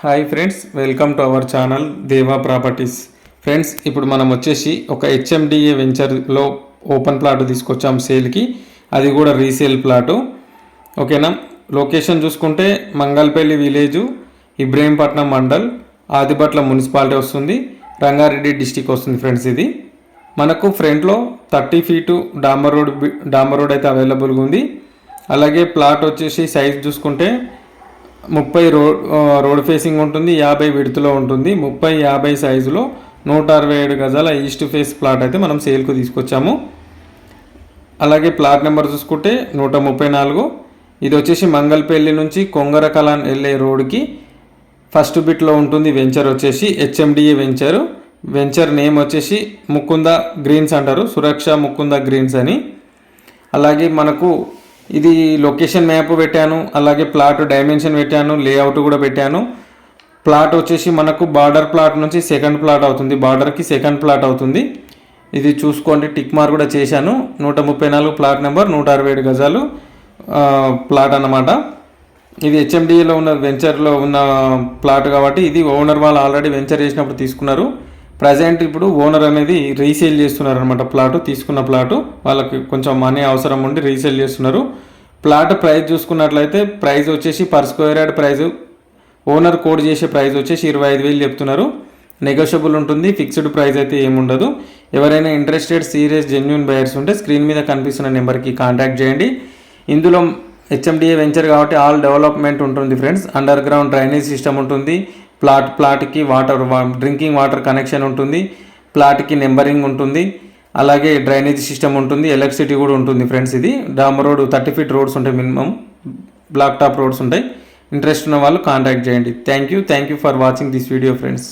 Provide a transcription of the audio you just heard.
Hi friends welcome to our channel Deva properties. Friends ఇప్పుడు మనం వచ్చేసి ఒక హెచ్ఎండిఏ వెంచర్లో ఓపెన్ ప్లాట్ తీసుకొచ్చాం సేల్కి. అది కూడా రీసేల్ ప్లాటు. ఓకేనా? లొకేషన్ చూసుకుంటే మంగళపల్లి విలేజు ఇబ్రహీంపట్నం మండల్ ఆదిబట్ల మున్సిపాలిటీ వస్తుంది రంగారెడ్డి డిస్టిక్ వస్తుంది ఫ్రెండ్స్ ఇది. మనకు ఫ్రంట్లో థర్టీ ఫీటు డాంబర్ రోడ్ డాంబర్ రోడ్ అయితే అవైలబుల్గా ఉంది. అలాగే ప్లాట్ వచ్చేసి సైజ్ చూసుకుంటే ముప్పై రోడ్ రోడ్ ఫేసింగ్ ఉంటుంది యాభై విడుతులో ఉంటుంది ముప్పై యాభై సైజులో నూట అరవై ఏడు గజాల ఈస్ట్ ఫేస్ ప్లాట్ అయితే మనం సేల్కు తీసుకొచ్చాము. అలాగే ప్లాట్ నెంబర్ చూసుకుంటే నూట ముప్పై నాలుగు. ఇది వచ్చేసి మంగళపల్లి నుంచి కొంగర కలాన్ వెళ్ళే రోడ్కి ఫస్ట్ బిట్లో ఉంటుంది వెంచర్ వచ్చేసి హెచ్ఎండిఏ వెంచర్. వెంచర్ నేమ్ వచ్చేసి ముకుంద గ్రీన్స్ అంటారు సురక్ష ముకుంద గ్రీన్స్ అని. అలాగే మనకు ఇది లొకేషన్ మ్యాప్ పెట్టాను అలాగే ప్లాట్ డైమెన్షన్ పెట్టాను లేఅవుట్ కూడా పెట్టాను. ప్లాట్ వచ్చేసి మనకు బార్డర్ ప్లాట్ నుంచి సెకండ్ ప్లాట్ అవుతుంది. బార్డర్కి సెకండ్ ప్లాట్ అవుతుంది. ఇది చూసుకోండి టిక్ మార్క్ కూడా చేశాను. నూట ముప్పై నాలుగు ప్లాట్ నెంబర్ నూట అరవై ఏడు గజాలు ప్లాట్ అన్నమాట. ఇది హెచ్ఎండిఏలో ఉన్న వెంచర్లో ఉన్న ప్లాట్ కాబట్టి ఇది ఓనర్ వాళ్ళు ఆల్రెడీ వెంచర్ చేసినప్పుడు తీసుకున్నారు. ప్రజెంట్ ఇప్పుడు ఓనర్ అనేది రీసేల్ చేస్తున్నారు అనమాట ప్లాట్ తీసుకున్న ప్లాట్. వాళ్ళకి కొంచెం మనీ అవసరం ఉండి రీసేల్ చేస్తున్నారు. ప్లాట్ ప్రైస్ చూసుకున్నట్లయితే ప్రైస్ వచ్చేసి per square yard price. Owner quote చేసే ప్రైస్ వచ్చేసి ఇరవై ఐదు వేలు చెప్తున్నారు. నెగోషియబుల్ ఉంటుంది ఫిక్స్డ్ ప్రైస్ అయితే ఏముండదు. ఎవరైనా ఇంట్రెస్టెడ్ సీరియస్ జెన్యున్ బయర్స్ ఉంటే స్క్రీన్ మీద కనిపిస్తున్న నెంబర్కి కాంటాక్ట్ చేయండి. ఇందులో హెచ్ఎండిఏ వెంచర్ కాబట్టి ఆల్ డెవలప్మెంట్ ఉంటుంది friends. Underground drainage system ఉంటుంది. ప్లాట్ ప్లాట్కి వాటర్ డ్రింకింగ్ వాటర్ కనెక్షన్ ఉంటుంది ప్లాట్కి నెంబరింగ్ ఉంటుంది అలాగే డ్రైనేజ్ సిస్టమ్ ఉంటుంది ఎలక్ట్రిసిటీ కూడా ఉంటుంది ఫ్రెండ్స్ ఇది. డాంబర్ రోడ్ థర్టీ ఫీట్ రోడ్స్ ఉంటాయి మినిమం బ్లాక్ టాప్ రోడ్స్ ఉంటాయి. ఇంట్రెస్ట్ ఉన్న వాళ్ళు కాంటాక్ట్ చేయండి. Thank you thank you for watching this video friends.